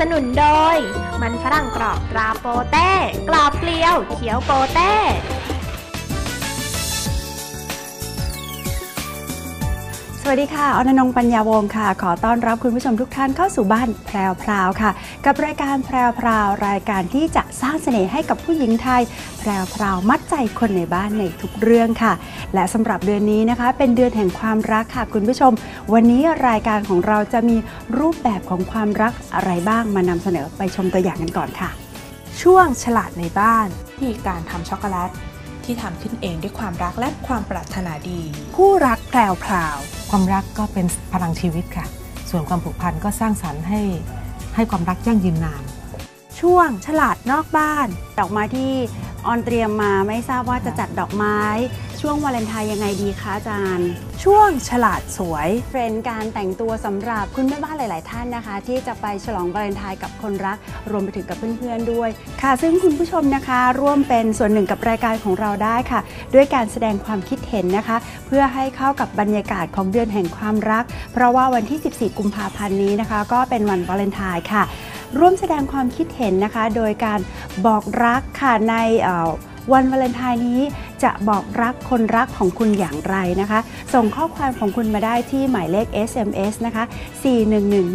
สนุนโดย มันฝรั่งกรอบตราโปเต้ กรอบเกลียว เขียวโปเต้ สวัสดีค่ะออนนงปัญญาวงศ์ค่ะ ขอต้อนรับคุณผู้ชมทุกท่านเข้าสู่บ้านแพรวพราวค่ะ กับรายการแพรวพราวรายการที่จะสร้างเสน่ห์ให้กับผู้หญิงไทย แพรวพราวมัดใจคนในบ้านในทุกเรื่องค่ะ และสำหรับเดือนนี้นะคะ เป็นเดือนแห่งความรักค่ะคุณผู้ชม วันนี้รายการของเราจะมีรูปแบบของความรักอะไรบ้างมานำเสนอไปชมตัวอย่างกันก่อนค่ะ ช่วงฉลาดในบ้านวิธีการทำช็อกโกแลตที่ทำขึ้นเองด้วยความรักและความปรารถนาดี คู่รักแพรวพราว ความรักก็เป็นพลังชีวิตค่ะ ส่วนความผูกพันก็สร้างสรรค์ให้ให้ความรักยั่งยืนนาน ช่วงฉลาดนอกบ้าน ดอกไม้ที่ออนเตรียมมาไม่ทราบว่าจะจัดดอกไม้ ช่วงวาเลนไทน์ยังไงดีคะอาจารย์ ช่วงฉลาดสวย เทรนด์การแต่งตัวสำหรับคุณแม่บ้านหลาย ๆ ท่านนะคะ ที่จะไปฉลองวาเลนไทน์กับคนรัก รวมไปถึงกับเพื่อน ๆ ด้วย ค่ะ ซึ่งคุณผู้ชมนะคะ ร่วมเป็นส่วนหนึ่งกับรายการของเราได้ค่ะ ด้วยการแสดงความคิดเห็นนะคะ เพื่อให้เข้ากับบรรยากาศของเดือนแห่งความรัก เพราะว่าวันที่ 14 กุมภาพันธ์นี้นะคะ ก็เป็นวันวาเลนไทน์ค่ะ ร่วมแสดงความคิดเห็นนะคะ โดยการบอกรักค่ะในเอ่อวันวาเลนไทน์นี้ จะบอกรักคนรักของคุณอย่างไรนะคะ ส่งข้อความของคุณมาได้ที่หมายเลข SMS นะคะ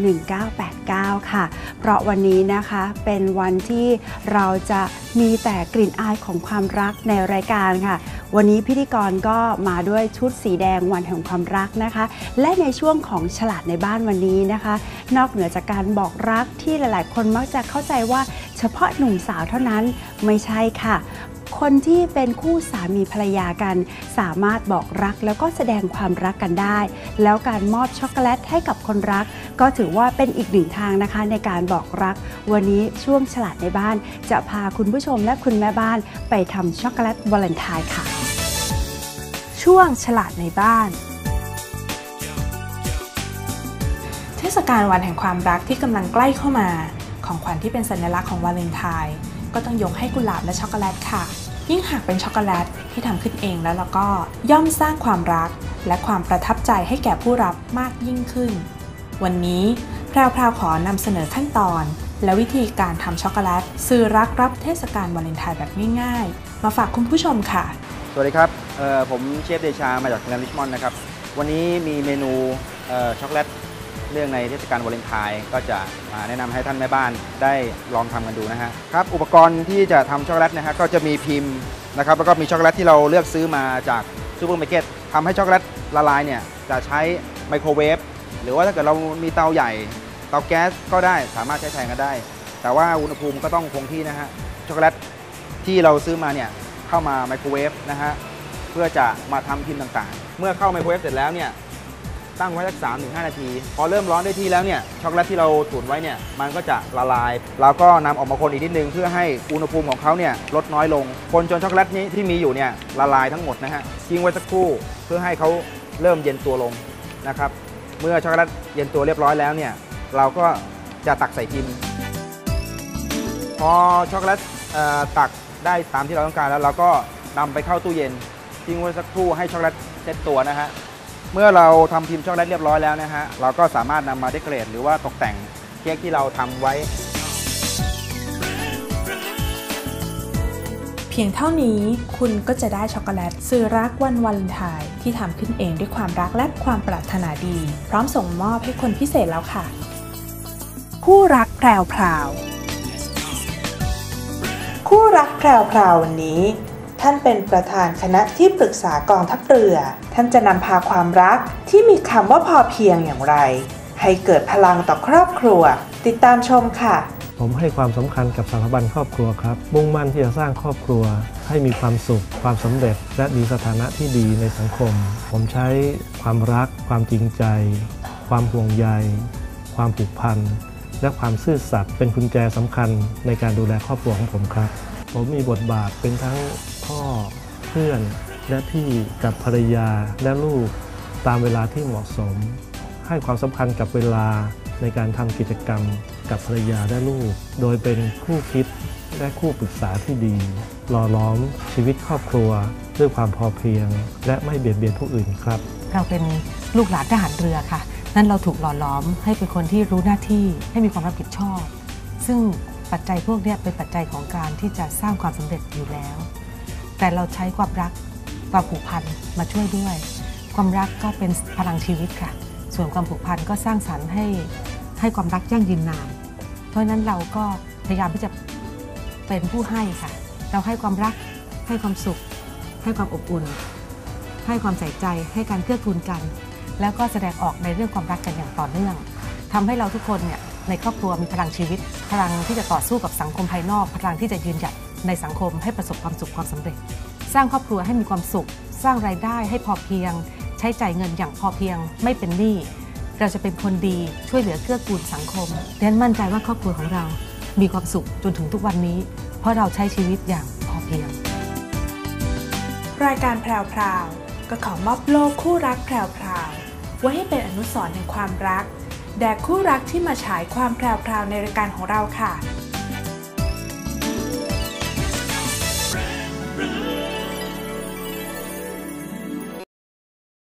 4111989 ค่ะ เพราะวันนี้นะคะเป็นวันที่เราจะมีแต่กลิ่นอายของความรักในรายการค่ะ วันนี้พิธีกรก็มาด้วยชุดสีแดงวันแห่งความรักนะคะ และในช่วงของฉลาดในบ้านวันนี้นะคะ นอกเหนือจากการบอกรักที่หลาย ๆ คนมักจะเข้าใจว่าเฉพาะหนุ่มสาวเท่านั้นไม่ใช่ค่ะ คนที่เป็นคู่สามีภรรยากัน สามารถบอกรักแล้วก็แสดงความรักกันได้ แล้วการมอบช็อกโกแลตให้กับคนรัก ก็ถือว่าเป็นอีกหนึ่งทางนะคะในการบอกรัก วันนี้ช่วงฉลาดในบ้าน จะพาคุณผู้ชมและคุณแม่บ้าน ไปทำช็อกโกแลตวาเลนไทน์ค่ะ ช่วงฉลาดในบ้านเทศกาลวันแห่งความรักที่กำลังใกล้เข้ามา ของขวัญที่เป็นสัญลักษณ์ของวาเลนไทน์ ก็ต้องยกให้กุหลาบและช็อกโกแลตค่ะ ยิ่งหากเป็นช็อกโกแลตที่ทำขึ้นเองแล้วแล้วก็ย่อมสร้างความรัก และความประทับใจให้แก่ผู้รับมากยิ่งขึ้น วันนี้แพรวพราวขอนำเสนอขั้นตอน และวิธีการทำช็อกโกแลตสื่อรักรับเทศกาลวาเลนไทน์แบบง่ายๆ มาฝากคุณผู้ชมค่ะ สวัสดีครับผมเชฟเดชามาจากโรงแรมริชมอนนะครับวันนี้มีเมนูช็อกโกแลต เรื่องในเทศกาลวาเลนไทน์ก็จะมาแนะนำให้ท่านแม่บ้านได้ลองทำกันดูนะฮะครับอุปกรณ์ที่จะทำช็อกโกแลตนะฮะก็จะมีพิมพ์นะครับแล้วก็มีช็อกโกแลตที่เราเลือกซื้อมาจากซูเปอร์มาร์เก็ตทำให้ช็อกโกแลตละลายเนี่ยจะใช้ไมโครเวฟหรือว่าถ้าเกิดเรามีเตาใหญ่เตาแก๊สก็ได้สามารถใช้แทนกันได้ แต่ว่าอุณหภูมิก็ต้องคงที่นะฮะช็อกโกแลตที่เราซื้อมาเนี่ยเข้ามาไมโครเวฟนะฮะเพื่อจะมาทำพิมพ์ต่างๆ เมื่อเข้าไมโครเวฟเสร็จแล้วเนี่ย ตั้งไว้สักสามถึงห้านาที พอเริ่มร้อนได้ที่แล้วเนี่ยช็อกโกแลตที่เราตุ๋นไว้เนี่ยมันก็จะละลายเราก็นำออกมาคนอีกนิดนึง เพื่อให้อุณหภูมิของเขาเนี่ยลดน้อยลง คนจนช็อกโกแลตนี้ที่มีอยู่เนี่ยละลายทั้งหมดนะฮะทิ้งไว้สักครู่เพื่อให้เขาเริ่มเย็นตัวลงนะครับเมื่อช็อกโกแลตเย็นตัวเรียบร้อยแล้วเนี่ยเราก็จะตักใส่พิมพ์พอช็อกโกแลตตักได้ตามที่เราต้องการแล้วเราก็นำไปเข้าตู้เย็นทิ้งไว้สักครู่ให้ช็อกโกแลตเซ็ตตัวนะฮะ เมื่อเราทำพิมพ์ช็อกโกแลตเรียบร้อยแล้วนะฮะเราก็สามารถนำมาเดคอเรทหรือว่าตกแต่งเค้กที่เราทำไว้ เพียงเท่านี้คุณก็จะได้ช็อกโกแลตสื่อรักวันวาเลนไทน์ที่ทำขึ้นเองด้วยความรักและความปรารถนาดี พร้อมส่งมอบให้คนพิเศษแล้วค่ะ คู่รักแพรวพราวคู่รักแพรวพราววันนี้ ท่านเป็นประธานคณะที่ปรึกษากองทัพเรือ ท่านจะนำพาความรักที่มีคำว่าพอเพียงอย่างไร ให้เกิดพลังต่อครอบครัว ติดตามชมค่ะผมให้ความสำคัญกับสถาบันครอบครัวครับ มุ่งมั่นที่จะสร้างครอบครัว ให้มีความสุข ความสำเร็จ และมีสถานะที่ดีในสังคม ผมใช้ความรัก ความจริงใจคความห่วงใย ความผูกพัน และความซื่อสัตย์เป็นกุญแจสำคัญในการดูแลครอบครัวของผมครับ ผมมีบทบาทเป็นทั้ง พ่อเพื่อนและพี่กับภรรยาและลูกตามเวลาที่เหมาะสม ให้ความสำคัญกับเวลาในการทำกิจกรรมกับภรรยาและลูก โดยเป็นคู่คิดและคู่ปรึกษาที่ดีหล่อล้อมชีวิตครอบครัว ด้วยความพอเพียง และไม่เบียดเบียนผู้อื่นครับ เราเป็นลูกหลานทหารเรือค่ะ นั้นเราถูกหล่อล้อมให้เป็นคนที่รู้หน้าที่ให้มีความรับผิดชอบ ซึ่งปัจจัยพวกนี้เป็นปัจจัยของการที่จะสร้างความสำเร็จอยู่แล้ว แต่เราใช้ความรักความผูกพันมาช่วยด้วย ความรักก็เป็นพลังชีวิตค่ะ ส่วนความผูกพันก็สร้างสรรค์ให้ให้ความรักยั่งยืนนาน เพราะนั้นเราก็พยายามที่จะเป็นผู้ให้ค่ะ เราให้ความรัก ให้ความสุข ให้ความอบอุ่น ให้ความใส่ใจให้การเกื้อกูลกัน แล้วก็แสดงออกในเรื่องความรักกันอย่างต่อเนื่องทำให้เราทุกคนเนี่ยในครอบครัวมีพลังชีวิต พลังที่จะต่อสู้กับสังคมภายนอก พลังที่จะยืนหยัด ในสังคมให้ประสบความสุขความสำเร็จ สร้างครอบครัวให้มีความสุข สร้างรายได้ให้พอเพียง ใช้จ่ายเงินอย่างพอเพียง ไม่เป็นหนี้เราจะเป็นคนดีช่วยเหลือเกื้อกูลสังคมดังนั้นมั่นใจว่าครอบครัวของเรา มีความสุขจนถึงทุกวันนี้ เพราะเราใช้ชีวิตอย่างพอเพียง รายการแพรวพราวก็ขอมอบโลกคู่รักแพรวพราวไว้ให้เป็นอนุสรณ์แห่งความรัก แด่คู่รักที่มาฉายความแพรวพราวในรายการของเราค่ะ